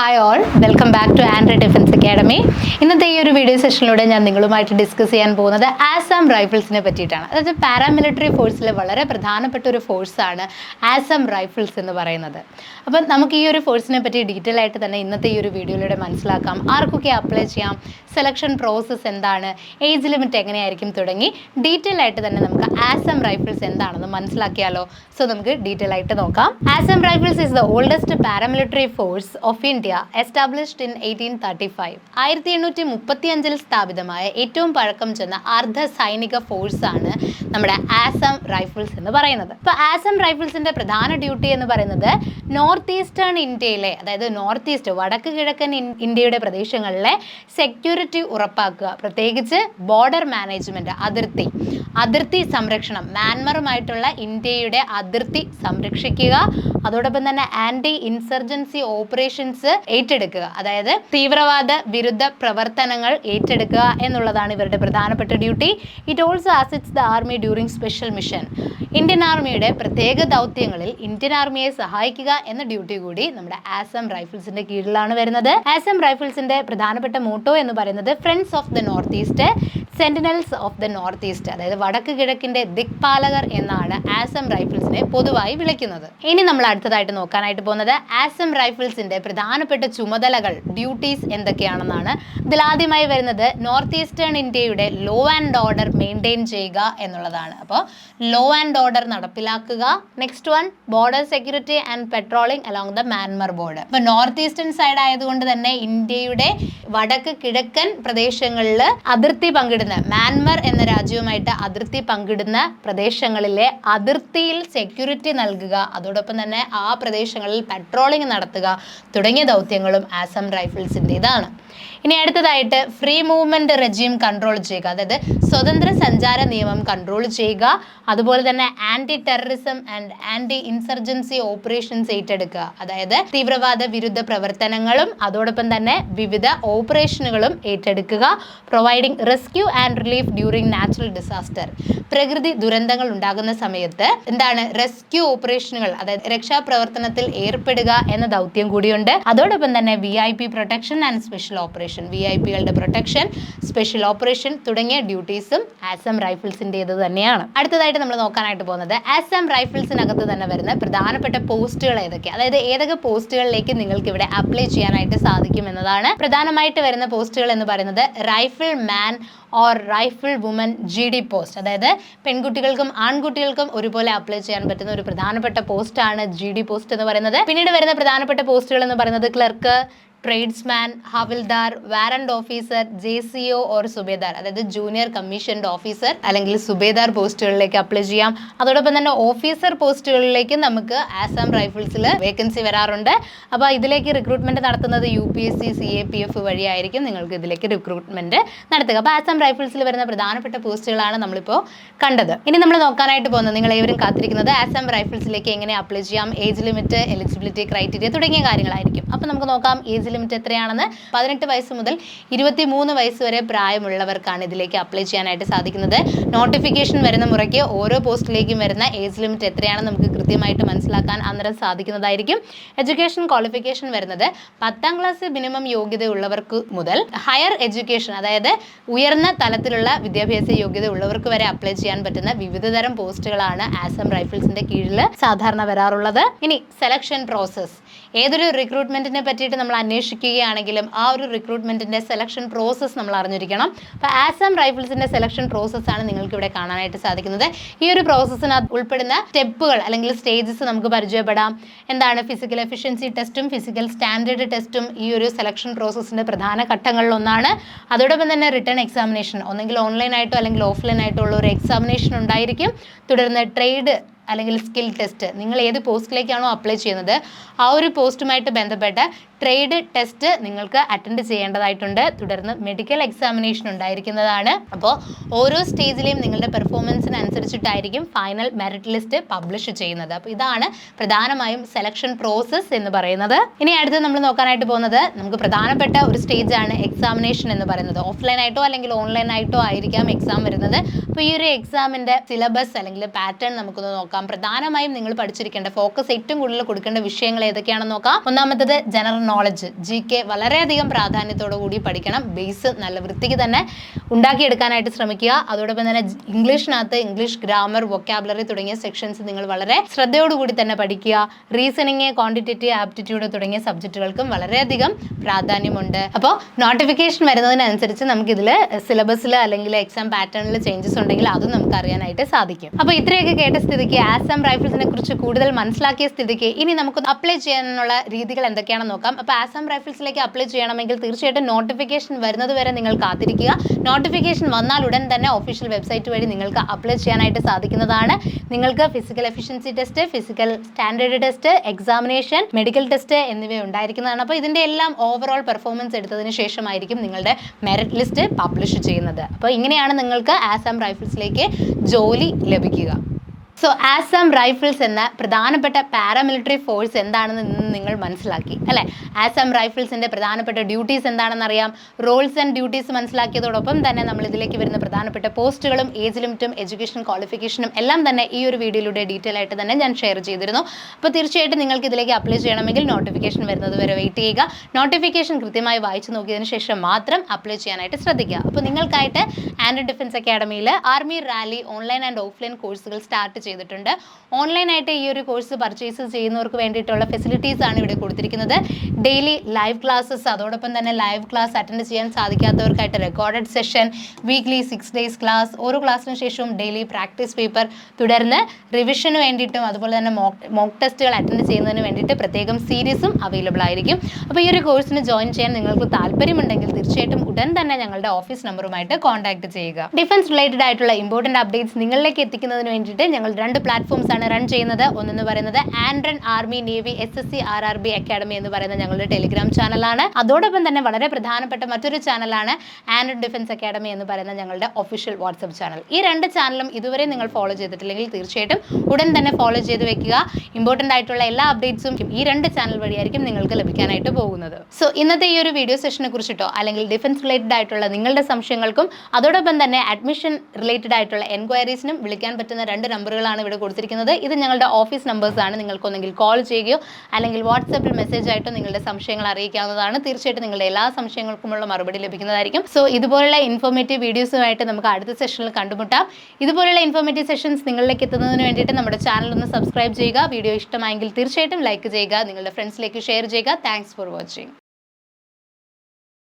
Hi all welcome back to Andry defence academy ഇന്നത്തെ ഈ ഒരു വീഡിയോ സെഷനിലൂടെ ഞാൻ നിങ്ങളുമായിട്ട് ഡിസ്കസ് ചെയ്യാൻ പോകുന്നത് ആസാം റൈഫിൾസിനെ പറ്റിയിട്ടാണ്. അതായത് പാരാമിലിറ്ററി ഫോഴ്സിലെ വളരെ പ്രധാനപ്പെട്ട ഒരു ഫോഴ്സാണ് ആസാം റൈഫിൾസ് എന്ന് പറയുന്നത്. അപ്പം നമുക്ക് ഈ ഒരു ഫോഴ്സിനെ പറ്റി ഡീറ്റെയിൽ ആയിട്ട് തന്നെ ഇന്നത്തെ ഈ ഒരു വീഡിയോയിലൂടെ മനസ്സിലാക്കാം. ആർക്കൊക്കെ അപ്ലൈ ചെയ്യാം? സെലക്ഷൻ പ്രോസസ്സ് എന്താണ്? ഏജ് ലിമിറ്റ് എങ്ങനെയായിരിക്കും തുടങ്ങി ഡീറ്റെയിൽ ആയിട്ട് തന്നെ നമുക്ക് ആസാം റൈഫിൾസ് എന്താണെന്ന് മനസ്സിലാക്കിയാലോ? സോ നമുക്ക് ഡീറ്റെയിൽ ആയിട്ട് നോക്കാം. Assam rifles is the oldest paramilitary force of India established in eighteen thirty five ആയിരത്തി എണ്ണൂറ്റി മുപ്പത്തി അഞ്ചിൽ സ്ഥാപിതമായ ഏറ്റവും പഴക്കം ചെന്ന അർദ്ധ സൈനിക ഫോഴ്സ് ആണ് നമ്മുടെ ആസം റൈഫിൾസ് എന്ന് പറയുന്നത്. ഇപ്പൊ ആസം റൈഫിൾസിന്റെ പ്രധാന ഡ്യൂട്ടി എന്ന് പറയുന്നത് നോർത്ത് ഈസ്റ്റേൺ ഇന്ത്യയിലെ അതായത് നോർത്ത് ഈസ്റ്റ് വടക്ക് കിഴക്കൻ ഇന്ത്യയുടെ പ്രദേശങ്ങളിലെ സെക്യൂരിറ്റി ഉറപ്പാക്കുക. പ്രത്യേകിച്ച് ബോർഡർ മാനേജ്മെന്റ് അതിർത്തി. അതിർത്തി സംരക്ഷണം മ്യാൻമറുമായിട്ടുള്ള ഇന്ത്യയുടെ അതിർത്തി സംരക്ഷിക്കുക അതോടൊപ്പം തന്നെ ആന്റി ഇൻസർജൻസി ഓപ്പറേഷൻസ് ഏറ്റെടുക്കുക അതായത് തീവ്രവാദ വിരുദ്ധ പ്രവർത്തനങ്ങൾ ഏറ്റെടുക്കുക എന്നുള്ളതാണ് ഇവരുടെ പ്രധാനപ്പെട്ട duty it also assists the army during special mission Indian ആർമിയുടെ പ്രത്യേക ദൗത്യങ്ങളിൽ ഇന്ത്യൻ ആർമിയെ സഹായിക്കുക എന്ന ഡ്യൂട്ടി കൂടി നമ്മുടെ ആസം റൈഫിൾസിന്റെ കീഴിലാണ് വരുന്നത്. ആസം റൈഫിൾസിന്റെ പ്രധാനപ്പെട്ട മോട്ടോ എന്ന് പറയുന്നത് friends of the north east sentinels of the north east അതായത് വടക്ക് കിഴക്കിന്റെ ദിക്പാലകർ എന്നാണ് ആസം റൈഫിൾസിനെ പൊതുവായി വിളിക്കുന്നത്. ഇനി നമ്മൾ അടുത്തതായിട്ട് നോക്കാനായിട്ട് പോകുന്നത് ആസം റൈഫിൾസിന്റെ പ്രധാനപ്പെട്ട ചുമതലകൾ ഡ്യൂട്ടീസ് എന്തൊക്കെയാണെന്നാണ്. ഇതിലാദ്യമായി വരുന്നത് നോർത്ത് ഈസ്റ്റേൺ ഇന്ത്യയുടെ ലോ ആൻഡ് ഓർഡർ മെയിന്റെയിൻ ചെയ്യുക എന്നുള്ളതാണ്. അപ്പോൾ ലോ ആൻഡ് ഓർഡർ നടപ്പിലാക്കുക. Next one border security and patrolling along the Myanmar border ഇപ്പോൾ നോർത്ത് ഈസ്റ്റേൺ സൈഡ് ആയതുകൊണ്ട് തന്നെ ഇന്ത്യയുടെ വടക്ക് കിഴക്കൻ പ്രദേശങ്ങളിൽ അതിർത്തി പങ്കിടുന്ന മ്യാൻമർ എന്ന രാജ്യവുമായിട്ട് അതിർത്തി പങ്കിടുന്ന പ്രദേശങ്ങളിലെ അതിർത്തിയിൽ സെക്യൂരിറ്റി നൽകുക അതോടൊപ്പം തന്നെ ആ പ്രദേശങ്ങളിൽ പെട്രോളിംഗ് നടത്തുക തുടങ്ങിയ ദൗത്യങ്ങളും ആസം റൈഫിൾസിന്റെതാണ് ഇനി അടുത്തതായിട്ട് ഫ്രീ മൂവ്മെന്റ് റെജീം കൺട്രോൾ ചെയ്യുക അതായത് സ്വതന്ത്ര സഞ്ചാര നിയമം കൺട്രോൾ ചെയ്യുക അതുപോലെ തന്നെ anti terrorism and anti insurgency operations ഏറ്റെടുക്കുക അതായത് തീവ്രവാദ വിരുദ്ധ പ്രവർത്തനങ്ങളും അതോടൊപ്പം തന്നെ വിവിധ ഓപ്പറേഷനുകളും ഏറ്റെടുക്കുക providing rescue and relief during natural disaster പ്രകൃതി ദുരന്തങ്ങൾ ഉണ്ടാകുന്ന സമയത്ത് എന്താണ് റെസ്ക്യൂ ഓപ്പറേഷനുകൾ അതായത് രക്ഷാപ്രവർത്തനത്തിൽ ഏർപ്പെടുക എന്ന ദൗത്യം കൂടിയുണ്ട്. അതോടൊപ്പം തന്നെ V I P protection and special operation V I പികളുടെ protection special operation തുടങ്ങിയ ഡ്യൂട്ടീസും ആസം റൈഫിൾസിന്റെത് തന്നെയാണ്. അടുത്തതായിട്ട് നമ്മൾ നോക്കാനായിട്ട് പോകുന്നത് ആസം റൈഫിൾസിനകത്ത് തന്നെ വരുന്ന പ്രധാനപ്പെട്ട പോസ്റ്റുകൾ ഏതൊക്കെ? അതായത് ഏതൊക്കെ പോസ്റ്റുകളിലേക്ക് നിങ്ങൾക്ക് ഇവിടെ അപ്ലൈ ചെയ്യാനായിട്ട് സാധിക്കും എന്നതാണ്. പ്രധാനമായിട്ട് വരുന്ന പോസ്റ്റുകൾ എന്ന് പറയുന്നത് rifleman or riflewoman G D post അതായത് പെൺകുട്ടികൾക്കും ആൺകുട്ടികൾക്കും ഒരുപോലെ അപ്ലൈ ചെയ്യാൻ പറ്റുന്ന ഒരു പ്രധാനപ്പെട്ട പോസ്റ്റാണ് ജി ഡി പോസ്റ്റ് എന്ന് പറയുന്നത്. പിന്നീട് വരുന്ന പ്രധാനപ്പെട്ട പോസ്റ്റുകൾ എന്ന് പറയുന്നത് clerk tradesman havildar warrant officer J C O or subedar. അതായത് ജൂനിയർ കമ്മീഷൻഡ് ഓഫീസർ അല്ലെങ്കിൽ സുബേദാർ പോസ്റ്റുകളിലേക്ക് അപ്ലൈ ചെയ്യാം. അതോടൊപ്പം തന്നെ ഓഫീസർ പോസ്റ്റുകളിലേക്ക് നമുക്ക് ആസാം റൈഫിൾസിൽ വേക്കൻസി വരാറുണ്ട്. അപ്പോൾ ഇതിലേക്ക് റിക്രൂട്ട്മെന്റ് നടത്തുന്നത് U P S C C A P F വഴിയായിരിക്കും നിങ്ങൾക്ക് ഇതിലേക്ക് റിക്രൂട്ട്മെന്റ് നടത്തുക. അപ്പോൾ ആസാം റൈഫിൾസിൽ വരുന്ന പ്രധാനപ്പെട്ട പോസ്റ്റുകളാണ് നമ്മളിപ്പോൾ കണ്ടത്. ഇനി നമ്മൾ നോക്കാനായിട്ട് പോകുന്നത് നിങ്ങൾ ഏവരും കാത്തിരിക്കുന്നത് ആസാം റൈഫിൾസിലേക്ക് എങ്ങനെ അപ്ലൈ ചെയ്യാം ഏജ് ലിമിറ്റ് എലിജിബിലിറ്റി ക്രൈറ്റീരിയ തുടങ്ങിയ കാര്യങ്ങളായിരിക്കും. അപ്പോൾ നമുക്ക് നോക്കാം ഏജ് ലിമിറ്റ് എത്രയാണെന്ന് പതിനെട്ട് വയസ്സ് മുതൽ ഇരുപത്തി മൂന്ന് വയസ്സ് വരെ പ്രായമുള്ളവർക്കാണ് ഇതിലേക്ക് അപ്ലൈ ചെയ്യാനായിട്ട് സാധിക്കുന്നത്. നോട്ടിഫിക്കേഷൻ വരുന്ന മുറയ്ക്ക് ഓരോ പോസ്റ്റിലേക്കും വരുന്ന ഏജ് ലിമിറ്റ് എത്രയാണെന്ന് നമുക്ക് കൃത്യമായിട്ട് മനസ്സിലാക്കാൻ അന്നേരം സാധിക്കുന്നതായിരിക്കും. എഡ്യൂക്കേഷൻ ക്വാളിഫിക്കേഷൻ വരുന്നത് പത്താം ക്ലാസ് മിനിമം യോഗ്യതയുള്ളവർക്ക് മുതൽ ഹയർ എഡ്യൂക്കേഷൻ അതായത് ഉയർന്ന തലത്തിലുള്ള വിദ്യാഭ്യാസ യോഗ്യത ഉള്ളവർക്ക് വരെ അപ്ലൈ ചെയ്യാൻ പറ്റുന്ന വിവിധ തരം പോസ്റ്റുകളാണ് ആസം റൈഫിൾസിന്റെ കീഴിൽ സാധാരണ വരാറുള്ളത്. ഇനി സെലക്ഷൻ പ്രോസസ് ഏതൊരു റിക്രൂട്ട്മെന്റിനെ പറ്റിയിട്ട് നമ്മൾ അന്വേഷിക്കുകയാണെങ്കിലും ആ ഒരു റിക്രൂട്ട്മെന്റിന്റെ സെലക്ഷൻ പ്രോസസ്സ് നമ്മൾ അറിഞ്ഞിരിക്കണം. അപ്പോൾ ആസാം റൈഫിൾസിന്റെ സെലക്ഷൻ പ്രോസസ്സ് ആണ് നിങ്ങൾക്ക് ഇവിടെ കാണാനായിട്ട് സാധിക്കുന്നത്. ഈ ഒരു പ്രോസസ്സിനകത്ത് ഉൾപ്പെടുന്ന സ്റ്റെപ്പുകൾ അല്ലെങ്കിൽ സ്റ്റേജസ് നമുക്ക് പരിചയപ്പെടാം. എന്താണ് ഫിസിക്കൽ എഫിഷ്യൻസി ടെസ്റ്റും ഫിസിക്കൽ സ്റ്റാൻഡേർഡ് ടെസ്റ്റും ഈ ഒരു സെലക്ഷൻ പ്രോസസ്സിന്റെ പ്രധാന ഘട്ടങ്ങളിലൊന്നാണ് അതോടൊപ്പം തന്നെ റിട്ടേൺ എക്സാമിനേഷൻ ഒന്നെങ്കിൽ ഓൺലൈൻ ആയിട്ടോ അല്ലെങ്കിൽ ഓഫ്ലൈൻ ആയിട്ടോ ഉള്ള ഒരു എക്സാമിനേഷൻ ഉണ്ടായിരിക്കും. തുടർന്ന് ട്രേഡ് അല്ലെങ്കിൽ സ്കിൽ ടെസ്റ്റ് നിങ്ങൾ ഏത് പോസ്റ്റിലേക്കാണോ അപ്ലൈ ചെയ്യുന്നത് ആ ഒരു പോസ്റ്റുമായിട്ട് ബന്ധപ്പെട്ട ട്രേഡ് ടെസ്റ്റ് നിങ്ങൾക്ക് അറ്റൻഡ് ചെയ്യേണ്ടതായിട്ടുണ്ട്. തുടർന്ന് മെഡിക്കൽ എക്സാമിനേഷൻ ഉണ്ടായിരിക്കുന്നതാണ്. അപ്പോൾ ഓരോ സ്റ്റേജിലെയും നിങ്ങളുടെ പെർഫോമൻസിനനുസരിച്ചിട്ടായിരിക്കും ഫൈനൽ മെറിറ്റ് ലിസ്റ്റ് പബ്ലിഷ് ചെയ്യുന്നത്. അപ്പോൾ ഇതാണ് പ്രധാനമായും സെലക്ഷൻ പ്രോസസ്സ് എന്ന് പറയുന്നത്. ഇനി അടുത്ത് നമ്മൾ നോക്കാനായിട്ട് പോകുന്നത് നമുക്ക് പ്രധാനപ്പെട്ട ഒരു സ്റ്റേജാണ് എക്സാമിനേഷൻ എന്ന് പറയുന്നത്. ഓഫ്ലൈനായിട്ടോ അല്ലെങ്കിൽ ഓൺലൈനായിട്ടോ ആയിരിക്കാം എക്സാം വരുന്നത്. അപ്പോൾ ഈ ഒരു എക്സാമിന്റെ സിലബസ് അല്ലെങ്കിൽ പാറ്റേൺ നമുക്കൊന്ന് നോക്കാം. നോക്കാം. പ്രധാനമായും നിങ്ങൾ പഠിച്ചിരിക്കേണ്ട ഫോക്കസ് ഏറ്റവും കൂടുതൽ കൊടുക്കേണ്ട വിഷയങ്ങൾ ഏതൊക്കെയാണെന്ന് നോക്കാം. ഒന്നാമത്തത് ജനറൽ നോളജ് ജി കെ വളരെയധികം പ്രാധാന്യത്തോടു കൂടി പഠിക്കണം. ബേസ് നല്ല വൃത്തിക്ക് തന്നെ ഉണ്ടാക്കിയെടുക്കാനായിട്ട് ശ്രമിക്കുക. അതോടൊപ്പം തന്നെ ഇംഗ്ലീഷിനകത്ത് ഇംഗ്ലീഷ് ഗ്രാമർ വൊക്കാബുലറി തുടങ്ങിയ സെക്ഷൻസ് നിങ്ങൾ വളരെ ശ്രദ്ധയോടുകൂടി തന്നെ പഠിക്കുക. റീസണിങ് ക്വാണ്ടിറ്റേറ്റീവ് ആപ്റ്റിറ്റ്യൂഡ് തുടങ്ങിയ സബ്ജക്റ്റുകൾക്കും വളരെയധികം പ്രാധാന്യമുണ്ട്. അപ്പോൾ നോട്ടിഫിക്കേഷൻ വരുന്നതിനനുസരിച്ച് നമുക്കിതിൽ സിലബസിൽ അല്ലെങ്കിൽ എക്സാം പാറ്റേണിൽ ചേഞ്ചസ് ഉണ്ടെങ്കിൽ അതും നമുക്ക് അറിയാനായിട്ട് സാധിക്കും. അപ്പോൾ ഇത്രയൊക്കെ കേട്ട സ്ഥിതിക്ക് ആസാം റൈഫിൾസിനെ കുറിച്ച് കൂടുതൽ മനസ്സിലാക്കിയ സ്ഥിതിക്ക് ഇനി നമുക്ക് അപ്ലൈ ചെയ്യാനുള്ള രീതികൾ എന്തൊക്കെയാണെന്ന് നോക്കാം. അപ്പോൾ ആസാം റൈഫിൾസിലേക്ക് അപ്ലൈ ചെയ്യണമെങ്കിൽ തീർച്ചയായിട്ടും നോട്ടിഫിക്കേഷൻ വരുന്നത് വരെ നിങ്ങൾ കാത്തിരിക്കുക. നോട്ടിഫിക്കേഷൻ വന്നാൽ ഉടൻ തന്നെ ഒഫീഷ്യൽ വെബ്സൈറ്റ് വഴി നിങ്ങൾക്ക് അപ്ലൈ ചെയ്യാനായിട്ട് സാധിക്കുന്നതാണ്. നിങ്ങൾക്ക് physical efficiency test physical standard test examination medical test എന്നിവ ഉണ്ടായിരിക്കുന്നതാണ്. അപ്പോൾ ഇതിന്റെ എല്ലാം ഓവറോൾ പെർഫോമൻസ് എടുത്തതിന് ശേഷമായിരിക്കും നിങ്ങളുടെ മെറിറ്റ് ലിസ്റ്റ് പബ്ലിഷ് ചെയ്യുന്നത്. അപ്പോൾ ഇങ്ങനെയാണ് നിങ്ങൾക്ക് ആസാം റൈഫിൾസിലേക്ക് ജോലി ലഭിക്കുക. സോ ആസാം റൈഫിൾസ് എന്ന പ്രധാനപ്പെട്ട പാരാമിലിറ്ററി ഫോഴ്സ് എന്താണെന്ന് നിങ്ങൾ മനസ്സിലാക്കി അല്ലേ? ആസാം റൈഫിൾസിന്റെ പ്രധാനപ്പെട്ട ഡ്യൂട്ടീസ് എന്താണെന്നറിയാം റോൾസ് ആൻഡ് ഡ്യൂട്ടീസ് മനസ്സിലാക്കിയതോടൊപ്പം തന്നെ നമ്മൾ ഇതിലേക്ക് വരുന്ന പ്രധാനപ്പെട്ട പോസ്റ്റുകളും ഏജ് ലിമിറ്റും എഡ്യൂക്കേഷൻ ക്വാളിഫിക്കേഷനും എല്ലാം തന്നെ ഈ ഒരു വീഡിയോയിലൂടെ ഡീറ്റെയിൽ ആയിട്ട് തന്നെ ഞാൻ ഷെയർ ചെയ്തിരുന്നു. അപ്പോൾ തീർച്ചയായിട്ടും നിങ്ങൾക്ക് ഇതിലേക്ക് അപ്ലൈ ചെയ്യണമെങ്കിൽ നോട്ടിഫിക്കേഷൻ വരുന്നത് വരെ വെയിറ്റ് ചെയ്യുക. നോട്ടിഫിക്കേഷൻ കൃത്യമായി വായിച്ചു നോക്കിയതിന് ശേഷം മാത്രം അപ്ലൈ ചെയ്യാനായിട്ട് ശ്രദ്ധിക്കുക. അപ്പോൾ നിങ്ങൾക്കായിട്ട് and defence അക്കാഡമിയിൽ army rally online and offline കോഴ്സുകൾ സ്റ്റാർട്ട് ചെയ്തിട്ടുണ്ട്. ഓൺലൈനായിട്ട് ഈ ഒരു കോഴ്സ് പർച്ചേസ് ചെയ്യുന്നവർക്ക് വേണ്ടിയിട്ടുള്ള ഫെസിലിറ്റീസ് ആണ് ഇവിടെ കൊടുത്തിരിക്കുന്നത്. ഡെയിലി ലൈവ് ക്ലാസ്സസ് അതോടൊപ്പം തന്നെ ലൈവ് ക്ലാസ് അറ്റൻഡ് ചെയ്യാൻ സാധിക്കാത്തവർക്കായിട്ട് recorded session weekly six days class ഓരോ ക്ലാസ്സിന് ശേഷവും ഡെയിലി പ്രാക്ടീസ് പേപ്പർ തുടർന്ന് റിവിഷന് വേണ്ടിയിട്ടും അതുപോലെ തന്നെ മോക്ക് മോക്ക് ടെസ്റ്റുകൾ അറ്റൻഡ് ചെയ്യുന്നതിന് വേണ്ടിയിട്ട് പ്രത്യേകം സീരീസും അവൈലബിൾ ആയിരിക്കും. അപ്പോൾ ഈ ഒരു കോഴ്സിന് ജോയിൻ ചെയ്യാൻ നിങ്ങൾക്ക് താല്പര്യമുണ്ടെങ്കിൽ തീർച്ചയായിട്ടും ഉടൻ തന്നെ ഞങ്ങളുടെ ഓഫീസ് നമ്പറുമായിട്ട് കോൺടാക്ട് ചെയ്യുക. ഡിഫൻസ് റിലേറ്റഡ് ആയിട്ടുള്ള ഇമ്പോർട്ടന്റ് അപ്ഡേറ്റ്സ് നിങ്ങളിലേക്ക് എത്തിക്കുന്നതിന് വേണ്ടിയിട്ട് ഞങ്ങൾ രണ്ട് പ്ലാറ്റ്ഫോംസ് ആണ് റൺ ചെയ്യുന്നത്. ഒന്നെന്ന് പറയുന്നത് ആൻഡ്രൻ army navy S S C R R B academy എന്ന് പറയുന്ന ഞങ്ങളുടെ ടെലിഗ്രാം ചാനലാണ് അതോടൊപ്പം തന്നെ വളരെ പ്രധാനപ്പെട്ട മറ്റൊരു ചാനലാണ് ആൻഡ്രൻ ഡിഫൻസ് അക്കാഡമി എന്ന് പറയുന്ന ഞങ്ങളുടെ ഒഫീഷ്യൽ വാട്സപ്പ് ചാനൽ ഈ രണ്ട് ചാനലും ഇതുവരെ നിങ്ങൾ ഫോളോ ചെയ്തിട്ടില്ലെങ്കിൽ തീർച്ചയായിട്ടും ഉടൻ തന്നെ ഫോളോ ചെയ്ത് വെക്കുക. ഇമ്പോർട്ടന്റ് ആയിട്ടുള്ള എല്ലാ അപ്ഡേറ്റ്സും ഈ രണ്ട് ചാനൽ വഴിയായിരിക്കും നിങ്ങൾക്ക് ലഭിക്കാനായിട്ട് പോകുന്നത്. സോ ഇന്നത്തെ ഈ ഒരു വീഡിയോ സെഷനെ കുറിച്ചിട്ടോ അല്ലെങ്കിൽ ഡിഫൻസ് റിലേറ്റഡ് ആയിട്ടുള്ള നിങ്ങളുടെ സംശയങ്ങൾക്കും അതോടൊപ്പം തന്നെ അഡ്മിഷൻ റിലേറ്റഡ് ആയിട്ടുള്ള എൻക്വയറീസിനും വിളിക്കാൻ പറ്റുന്ന രണ്ട് നമ്പറുകളാണ് ഇവിടെ കൊടുത്തിരിക്കുന്നത്. ഇത് ഞങ്ങളുടെ ഓഫീസ് നമ്പേഴ്സ് ആണ്. നിങ്ങൾക്കൊന്നെങ്കിൽ കോൾ ചെയ്യുകയോ അല്ലെങ്കിൽ വാട്സപ്പിൽ മെസ്സേജ് ആയിട്ടോ നിങ്ങളുടെ സംശയങ്ങൾ അറിയിക്കാവുന്നതാണ്. തീർച്ചയായിട്ടും നിങ്ങളുടെ എല്ലാ സംശയങ്ങൾക്കുമുള്ള മറുപടി ലഭിക്കുന്നതായിരിക്കും. സോ ഇതുപോലുള്ള ഇൻഫോർമേറ്റീവ് വീഡിയോസുമായിട്ട് നമുക്ക് അടുത്ത സെഷനിൽ കണ്ടുമുട്ടാം. ഇതുപോലുള്ള ഇൻഫോർമേറ്റീവ് സെഷൻസ് നിങ്ങളിലേക്ക് എത്തുന്നതിന് വേണ്ടിയിട്ട് നമ്മുടെ ചാനൽ ഒന്ന് സബ്സ്ക്രൈബ് ചെയ്യുക. വീഡിയോ ഇഷ്ടമായെങ്കിൽ തീർച്ചയായിട്ടും ലൈക്ക് ചെയ്യുക. നിങ്ങളുടെ ഫ്രണ്ട്സിലേക്ക് ഷെയർ ചെയ്യുക. Thanks for watching